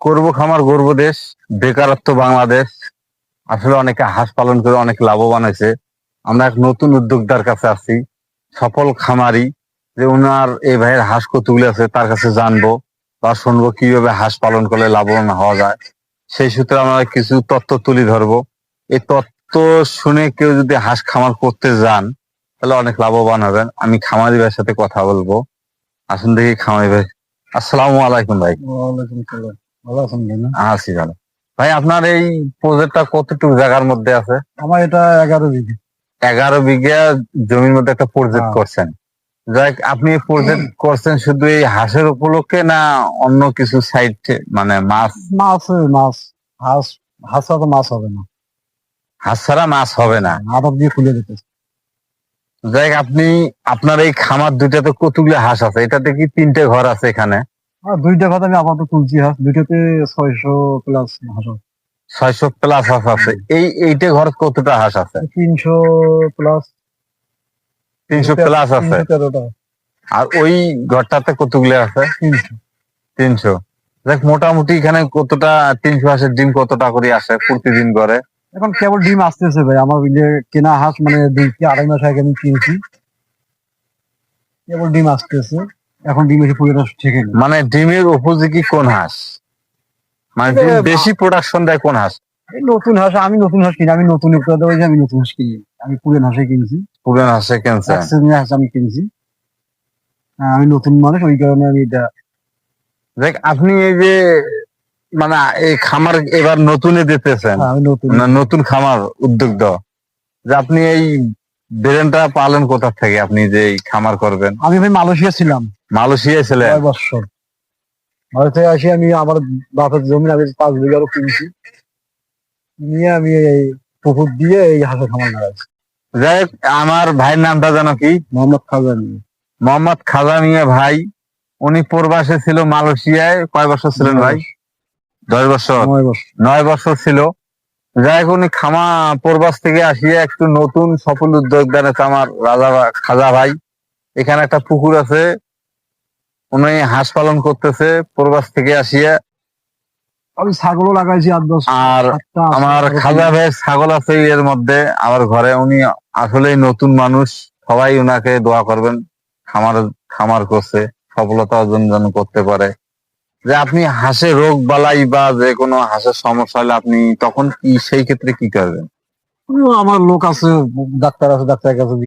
করব খামার, গর্ব দেশ, বেকারত্ব বাংলাদেশ। আসলে অনেকে হাঁস পালন করে অনেক লাভবান হয়েছে। আমরা এক নতুন উদ্যোক্তার কাছে আছি সফল খামারি, যে ওনার এই ভাইয়ের হাঁস কতগুলো আছে তার কাছে জানব বা শুনব কীভাবে হাঁস পালন করলে লাভবান হওয়া যায়। সেই সূত্রে আমরা কিছু তথ্য তুলে ধরবো। এই তথ্য শুনে কেউ যদি হাঁস খামার করতে যান, তাহলে অনেক লাভবান হবেন। আমি খামারি ভাইয়ের সাথে কথা বলব। আসুন দেখি খামারি ভাই আসসালামু আলাইকুম ভাই। ওয়ালাইকুম সালাম ভালো আছেন ভাই না? আছি ভালো। ভাই আপনার এই প্রজেক্টটা কতটুকু জায়গার মধ্যে আছে? আমার এটা এগারো বিঘে। এগারো বিঘা জমির মধ্যে একটা প্রজেক্ট হ্যাঁ। করছেন। যাই আপনি প্রজেক্ট করছেন শুধু এই হাঁসের উপলক্ষে না অন্য কিছু সাইড মানে মাছ? মাছ মাছ। হাঁস হাঁস ছাড়া মাছ হবে না। হাঁস ছাড়া মাছ হবে না। আদার দিয়ে খুলে দিতে যাই আপনি আপনার এই খামার দুইটাতে কতগুলো হাঁস আছে? এটাতে কি তিনটে ঘর আছে এখানে? আর দুইটা ঘর আমি আপাতত তুলছি হাঁস। দুইটাতে ছয়শো প্লাস হাঁস। ছয়শো প্লাস হাঁস আছে। এই এইটা ঘর কতটা হাঁস আছে? তিনশো প্লাস তিনশো প্লাস আছে? আর ওই ঘরটাতে কতগুলো আছে? তিনশো। তিনশো। দেখ মোটামুটি এখানে কতটা তিনশো হাঁসের ডিম কতটা করে আসে প্রতিদিন করে এখন কেবল ডিম আসতেছে ভাই। আমার যে কেনা হাঁস মানে দুই কি আড়াই মাস আগে আমি কিনছি। কেবল ডিম আসতেছে। এখন ডিম এসে পুরো ঠিক নেই মানে ডিমের উপযোগী কোন হাঁস? মানে ডিম বেশি প্রোডাকশন দেয় কোন হাঁস? এই নতুন হাঁস আমি নতুন হাঁস কিনি। আমি নতুন একটা দেওয়া আমি নতুন হাঁস কিনি। আমি পুরান হাঁসে কিনছি। পুরান হাঁসে কেনছে হাঁস আমি কিনছি। আমি নতুন মানুষ ওই কারণে আমি এটা দেখ আপনি এই যে মানে এই খামার এবার নতুনে দিতেছেন। হ্যাঁ, আমি নতুন। নতুন খামার উদ্যোগ যে আপনি এই ব্রেনটা পালন কোথা থেকে? আপনি যে এই খামার করবেন? আমি ভাই মালয়েশিয়া ছিলাম। মালয়েশিয়ায় ছিলেন? ছয় বছর। মালয়েশিয়া আসি আমি আমার বাপের জমি আমি পাঁচ বিঘারও কিনছি নিয়ে আমি এই পুকুর দিয়ে এই হাঁসের খামার লাগাইছি। যাই হোক, আমার ভাইয়ের নামটা জানো কি? মোহাম্মদ খাজানি। মোহাম্মদ খাজা মিয়া ভাই উনি প্রবাসে ছিল মালয়েশিয়ায়। কয় বছর ছিলেন ভাই? দশ বছর? নয় বছর। ছিল। যাই হোক উনি খামা প্রবাস থেকে আসিয়া একটু নতুন সফল উদ্যোগ দেন আমার রাজা খাজা ভাই। এখানে একটা পুকুর আছে। উনি হাঁস পালন করতেছে প্রবাস থেকে আসিয়া। আমি ছাগলও লাগাইছি আর আমার খাজা ভাই ছাগল আছে এর মধ্যে আমার ঘরে। উনি আসলেই নতুন মানুষ। সবাই উনাকে দোয়া করবেন। খামার খামার করছে। সফলতা অর্জন যেন করতে পারে। যে আপনি হাঁসে রোগ বালাই বা যে কোনো হাঁসের সমস্যা হলে আপনি তখন কি সেই ক্ষেত্রে কি করবেন? আমার লোক আছে, ডাক্তার আছে, ডাক্তারের কাছে